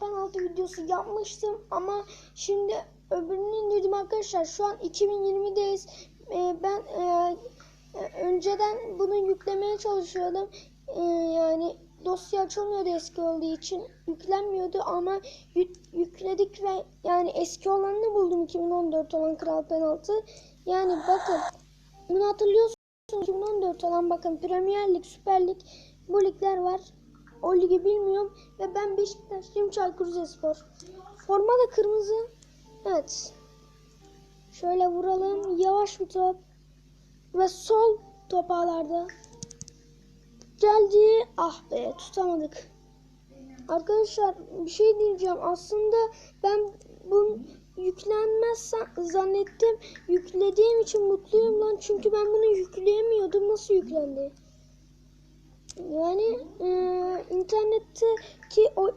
penaltı videosu yapmıştım ama şimdi öbürünü indirdim arkadaşlar. Şu an 2020'deyiz. Ee, ben e, e, önceden bunu yüklemeye çalışıyordum. Ee, yani dosya açılmıyordu eski olduğu için yüklenmiyordu ama yük- yükledik ve yani eski olanını buldum 2014 olan Kral Penaltı. Yani bakın bunu hatırlıyorsunuz 2014 olan bakın Premier Lig, Süper Lig bu ligler var. O ligi bilmiyorum ve ben Beşiktaşlıyım Çaykur Rizespor. Forma da kırmızı. Evet. Şöyle vuralım. Yavaş bir top. Ve sol top ağlarda. Geldi. Ah be tutamadık. Arkadaşlar bir şey diyeceğim. Aslında ben bu yüklenmez zannettim. Yüklediğim için mutluyum lan. Çünkü ben bunu yükleyemiyordum. Nasıl yüklendi? Yani e, internetteki o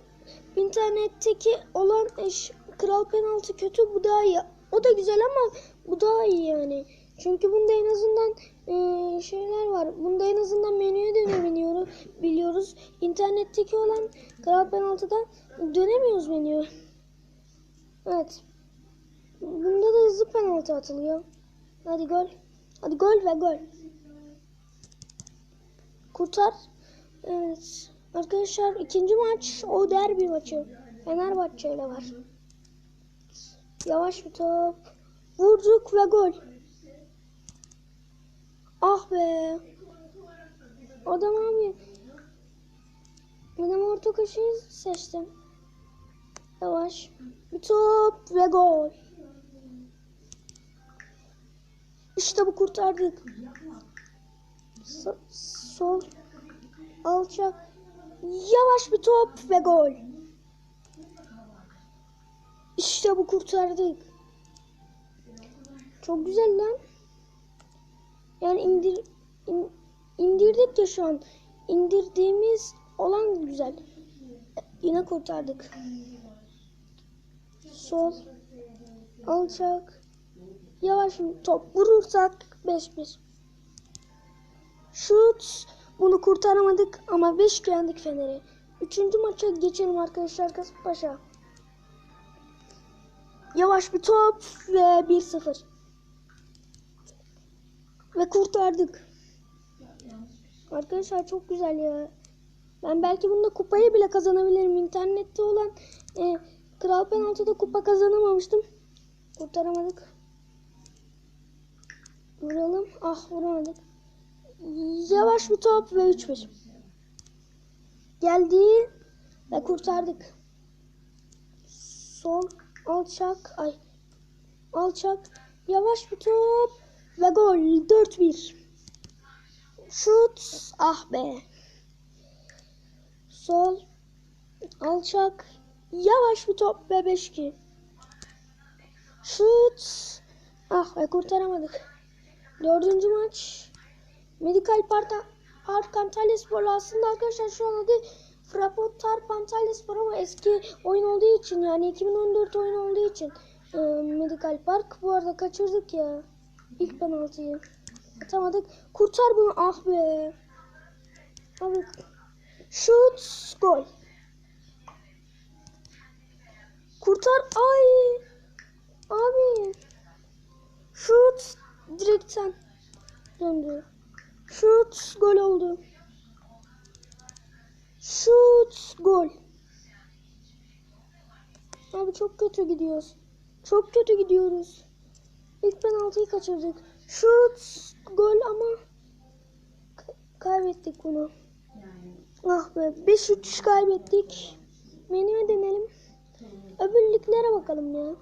internetteki olan eş, kral penaltı kötü bu daha iyi. O da güzel ama bu daha iyi yani. Çünkü bunda en azından e, şeyler var. Bunda en azından menüye dönebiliyoruz. Biliyoruz. İnternetteki olan kral penaltıda dönemiyoruz menüye. Evet. Bunda da hızlı penaltı atılıyor. Hadi gol. Hadi gol ve gol. Kurtar. Evet. Arkadaşlar ikinci maç o derbi maçı. Fenerbahçe ile var. Yavaş bir top. Vurduk ve gol. Ah be. Adam abi. Adam orta köşeyi seçtim. Yavaş. Bir top ve gol. İşte bu kurtardık. So- sol alçak yavaş bir top ve gol. İşte bu kurtardık. Çok güzel lan. Yani indir in- indirdik ya şu an. İndirdiğimiz olan güzel. Yine kurtardık. Sol alçak yavaş bir top vurursak 5-1. Şut. Bunu kurtaramadık ama 5 yendik Fener'i. Üçüncü maça geçelim arkadaşlar Kasımpaşa. Yavaş bir top ve 1-0. Ve kurtardık. Arkadaşlar çok güzel ya. Ben belki bunda kupayı bile kazanabilirim. İnternette olan e, Kral Penaltı'da kupa kazanamamıştım. Kurtaramadık. Vuralım. Ah vuramadık. Yavaş bir top ve 3-1. Geldi ve kurtardık. Sol alçak ay alçak yavaş bir top ve gol 4-1. Şut ah be. Sol alçak yavaş bir top ve 5-2. Şut ah ve kurtaramadık. Dördüncü maç Medikal Park, Park Antalya Spor aslında arkadaşlar şu an adı Fraport Tarp Antalya Spor ama eski oyun olduğu için yani 2014 oyun olduğu için e, Medikal Park bu arada kaçırdık ya. İlk penaltıyı atamadık. Kurtar bunu ah be. Abi şut gol. Kurtar ay. Abi. Şut direkten döndü Şut gol oldu. Şut gol. Abi çok kötü gidiyoruz. Çok kötü gidiyoruz. İlk penaltıyı kaçırdık. Şut gol ama ka- kaybettik bunu. Ah be 5-3 kaybettik. Menüye denelim. Öbür liglere bakalım ya.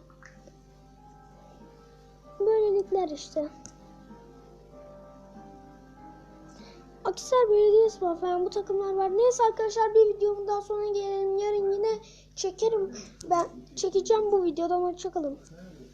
Böyle işte. Akisar Belediyespor falan bu takımlar var. Neyse arkadaşlar bir videomun daha sonra gelelim. Yarın yine çekerim. Ben çekeceğim bu videoda. Hoşçakalın.